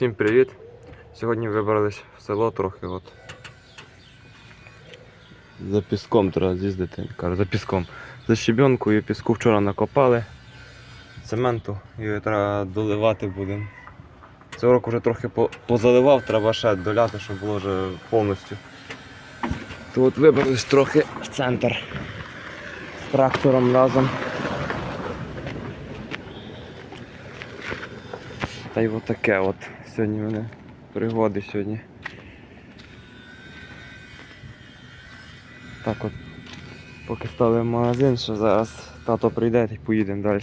Всім привіт! Сьогодні вибрались в село трохи от. За піском треба з'їздити, кажу, за піском. За щебенкою піску вчора накопали. Цементу і треба доливати будемо. Цього року вже трохи позаливав, треба ще доляти, щоб було вже повністю. То от вибрались трохи в центр з трактором разом. Та й от таке от. Сьогодні мене пригоди сьогодні. Так от. Поки стали в магазин, що зараз тато прийде і поїдемо далі.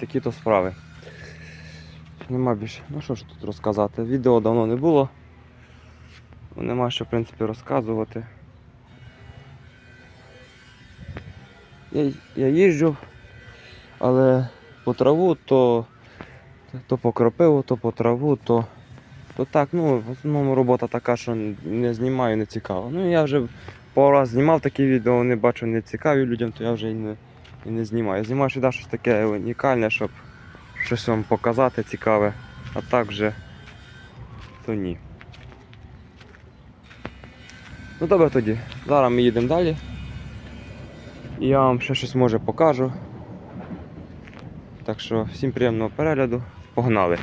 Такі то справи. Нема більше. Ну що ж тут розказати? Відео давно не було. Нема що в принципі розказувати. Я, я їжджу, але по траву, то, то по кропиву, то по траву, то, то так, ну, в основному робота така, що не знімаю, не цікаво. Ну я вже пару раз знімав такі відео, вони бачу не цікаві людям, то я вже і не, і не знімаю. Я знімаю сюди щось таке унікальне, щоб щось вам показати цікаве, а так вже то ні. Ну добре тоді. Зараз ми їдемо далі. Я вам ще щось може покажу. Так що всім приємного перегляду. Погнали!